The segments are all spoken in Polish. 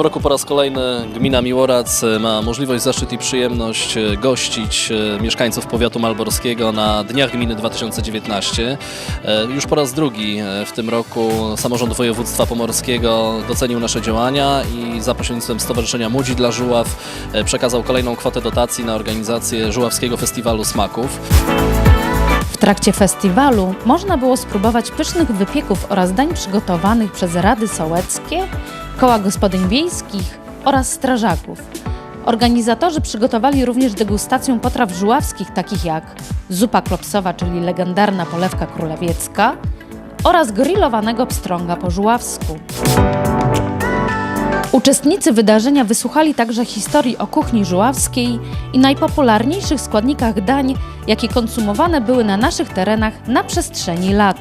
roku po raz kolejny gmina Miłorac e, ma możliwość, zaszczyt i przyjemność e, gościć e, mieszkańców powiatu malborskiego na Dniach Gminy 2019. E, Już po raz drugi w tym roku samorząd województwa pomorskiego docenił nasze działania i za pośrednictwem Stowarzyszenia Młodzi dla Żuław przekazał kolejną kwotę dotacji na organizację Żuławskiego Festiwalu Smaków. W trakcie festiwalu można było spróbować pysznych wypieków oraz dań przygotowanych przez Rady Sołeckie, Koła Gospodyń Wiejskich oraz strażaków. Organizatorzy przygotowali również degustację potraw żuławskich takich jak zupa klopsowa, czyli legendarna polewka królewiecka oraz grillowanego pstrąga po żuławsku. Uczestnicy wydarzenia wysłuchali także historii o kuchni żuławskiej i najpopularniejszych składnikach dań, jakie konsumowane były na naszych terenach na przestrzeni lat.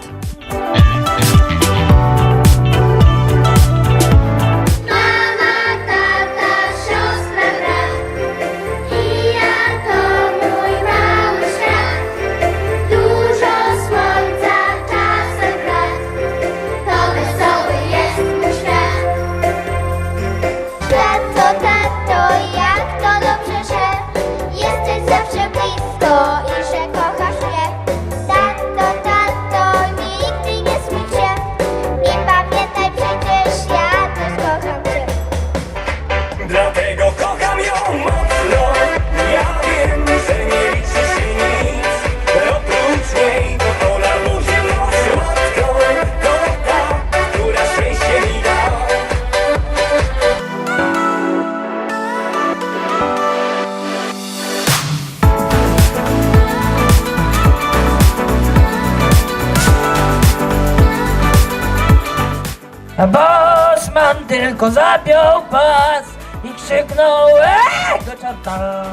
Bosman tylko zapiął pas i krzyknął Ej, do czarta.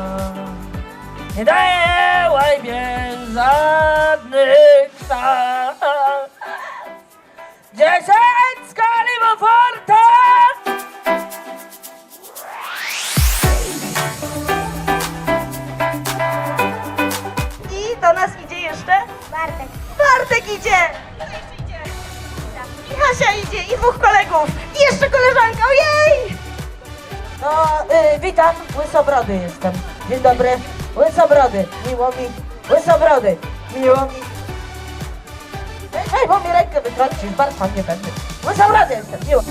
Nie daję łajbie żadnych szans y, witam, Łysobrody jestem. Dzień dobry, Łysobrody, miło mi Łysobrody, miło mi. Hej, bo mi rękę wytrącisz, bardzo nie będę. Łysobrody jestem, miło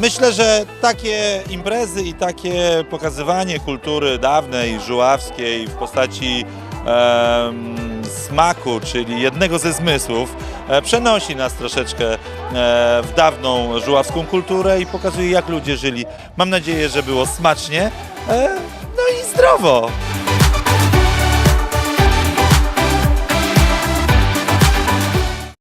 Myślę, że takie imprezy i takie pokazywanie kultury dawnej, żuławskiej w postaci em, smaku, czyli jednego ze zmysłów, e, przenosi nas troszeczkę e, w dawną żuławską kulturę i pokazuje jak ludzie żyli. Mam nadzieję, że było smacznie, e, no i zdrowo.